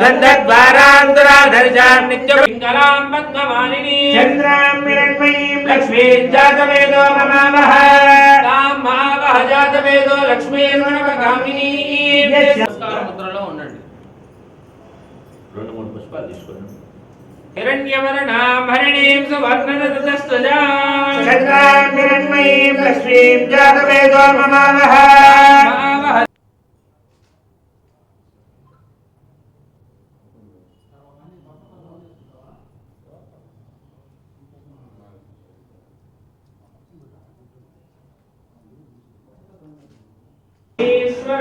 గంధద్వారాంతరాధర్జాం నిత్యపింగళాం పద్మమాలిని చంద్రాం హిరణ్మయీం లక్ష్మీం జాతవేదో మమావహ తాం మహావహ జాతవేదో లక్ష్మీర్మణవగామినీ నమస్కార ముద్రలో ఉండండి. రెండు మూడు పుష్పాలు తీసుకోండి. హిరణ్యవర్ణాం హరిణీం సువర్ణరతస్తజాం చంద్రాం హిరణ్మయీం లక్ష్మీం జాతవేదో మమావహ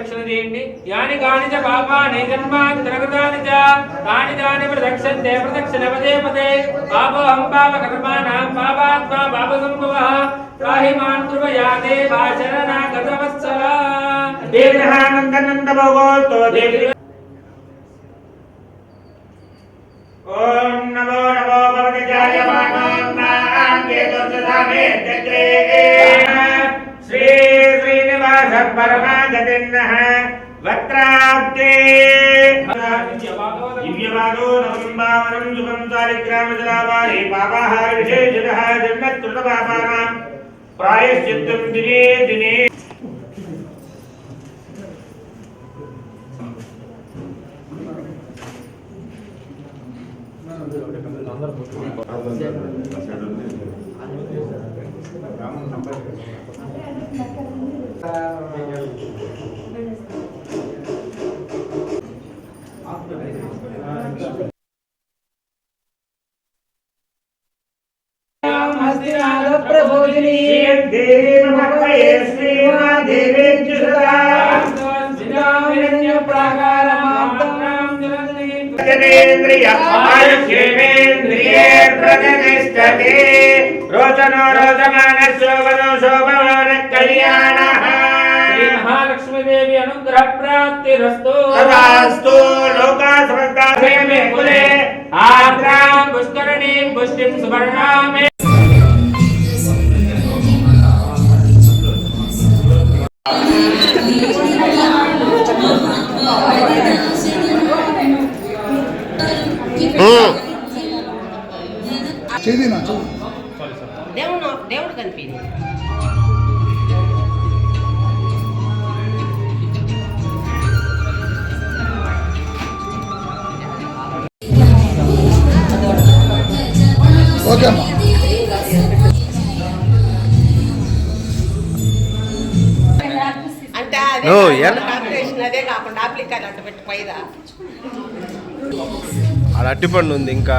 ప్రదక్షిణ చేయండి. యాని కాని చ పాపాని జన్మాంతరగతాని చ తాని తాని ప్రదక్షంతే ప్రదక్షిణ పదే పదే. పాపోహం పాప కర్మాణం పాపాత్మా పాప సంభవః త్రాహి మాం కృపయా దేవా శరణాగతవత్సల దేవః నందనంద భగవతో దేవి ఓం నమో నమో భగవతి జాయమానో నాంగే దోషధామే చక్రే శ్రీ శ్రీనివాస పరమాగతిన్నః వక్రాబ్దే దివ్యమానో నవంబావనం శుభం చారిత్రామజలావారి పాపాహార విశేషతః జన్మత్కృత పాపానాం ప్రాయశ్చిత్తం దినే దినే అందరూ ప్రభోజిని దేవి నమః శ్రీమాదేవేంద్ర జనేంద్రియ ఆయుష్యేంద్రియే ప్రతిష్టతే రోచనో రోచమాన శోభనో శోభమాన కళ్యాణ. మహాలక్ష్మీదేవి అనుగ్రహ ప్రాప్తిరస్తు తదాస్తు లోకా సమస్తా ప్రేమే కులే. ఆద్రాం పుష్కరణీం పుష్టిం సువర్ణామే. కనిపించింది. ఓకే అమ్మా. అంటే అదే కాకుండా అదే అప్లికాయలు అట్ట పెట్టి పైదా ఆడ అట్టిపండు ఉంది ఇంకా.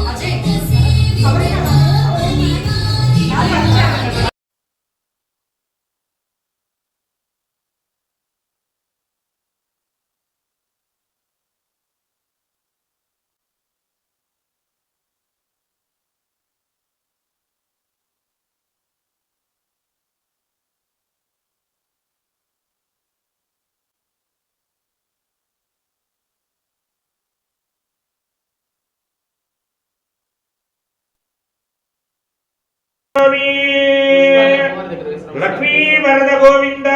లక్ష్మీ వరద గోవింద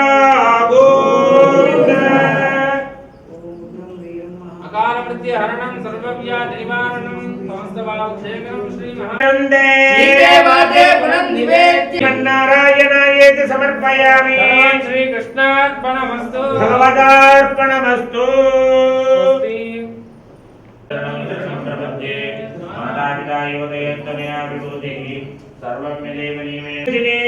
గోవింద అకాల సర్వవ్యాధి నివారణం శ్రీ శ్రీదేవాదే పునర్నివేద్య నారాయణాయేతి సమర్పయామి శ్రీకృష్ణార్పణమస్తు. భగవదార్పణమస్తు. మాతాపితా విభూతి सर्वज्ञदेवनीमे दिने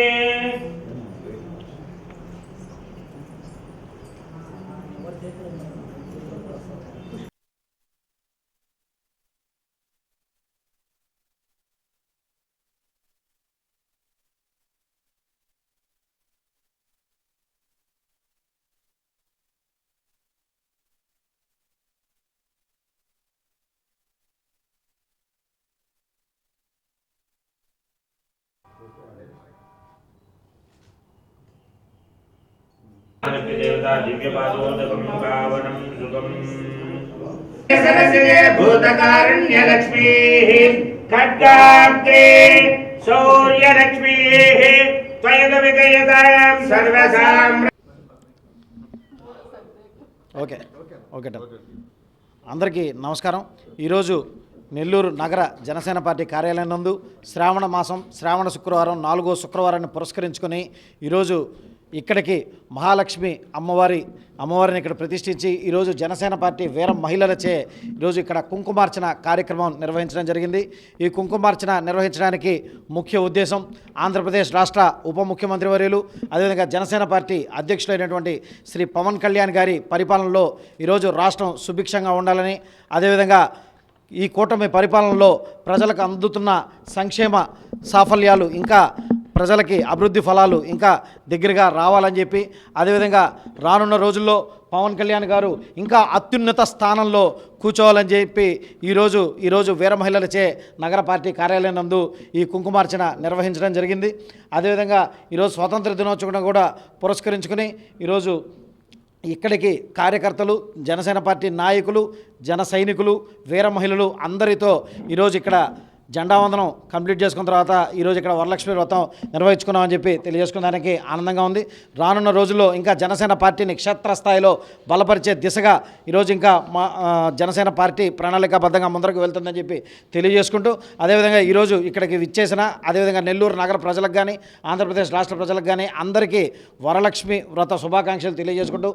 ఓకే ఓకే అందరికీ నమస్కారం. ఈరోజు నెల్లూరు నగర జనసేన పార్టీ కార్యాలయం నందు శ్రావణ మాసం శ్రావణ శుక్రవారం నాలుగో శుక్రవారాన్ని పురస్కరించుకొని ఈరోజు ఇక్కడికి మహాలక్ష్మి అమ్మవారి అమ్మవారిని ఇక్కడ ప్రతిష్ఠించి ఈరోజు జనసేన పార్టీ వీర మహిళలచే ఈరోజు ఇక్కడ కుంకుమార్చన కార్యక్రమం నిర్వహించడం జరిగింది. ఈ కుంకుమార్చన నిర్వహించడానికి ముఖ్య ఉద్దేశం ఆంధ్రప్రదేశ్ రాష్ట్ర ఉప ముఖ్యమంత్రి వర్యులు అదేవిధంగా జనసేన పార్టీ అధ్యక్షులైనటువంటి శ్రీ పవన్ కళ్యాణ్ గారి పరిపాలనలో ఈరోజు రాష్ట్రం సుభిక్షంగా ఉండాలని అదేవిధంగా ఈ కూటమి పరిపాలనలో ప్రజలకు అందుతున్న సంక్షేమ సాఫల్యాలు ఇంకా ప్రజలకి అభివృద్ధి ఫలాలు ఇంకా దగ్గరగా రావాలని చెప్పి అదేవిధంగా రానున్న రోజుల్లో పవన్ కళ్యాణ్ గారు ఇంకా అత్యున్నత స్థానంలో కూర్చోవాలని చెప్పి ఈరోజు ఈరోజు వీర మహిళలచే నగర పార్టీ కార్యాలయం నందు ఈ కుంకుమార్చన నిర్వహించడం జరిగింది. అదేవిధంగా ఈరోజు స్వాతంత్ర దినోత్సవం కూడా పురస్కరించుకుని ఈరోజు ఇక్కడికి కార్యకర్తలు జనసేన పార్టీ నాయకులు జన సైనికులు వీర మహిళలు అందరితో ఈరోజు ఇక్కడ జెండా వందనం కంప్లీట్ చేసుకున్న తర్వాత ఈరోజు ఇక్కడ వరలక్ష్మి వ్రతం నిర్వహించుకున్నామని చెప్పి తెలియజేసుకోవడానికి ఆనందంగా ఉంది. రానున్న రోజుల్లో ఇంకా జనసేన పార్టీని క్షేత్రస్థాయిలో బలపరిచే దిశగా ఈరోజు ఇంకా మా జనసేన పార్టీ ప్రణాళికాబద్ధంగా ముందరకు వెళ్తుందని చెప్పి తెలియజేసుకుంటూ అదేవిధంగా ఈరోజు ఇక్కడికి విచ్చేసిన అదేవిధంగా నెల్లూరు నగర ప్రజలకు కానీ ఆంధ్రప్రదేశ్ రాష్ట్ర ప్రజలకు కానీ అందరికీ వరలక్ష్మి వ్రత శుభాకాంక్షలు తెలియజేసుకుంటూ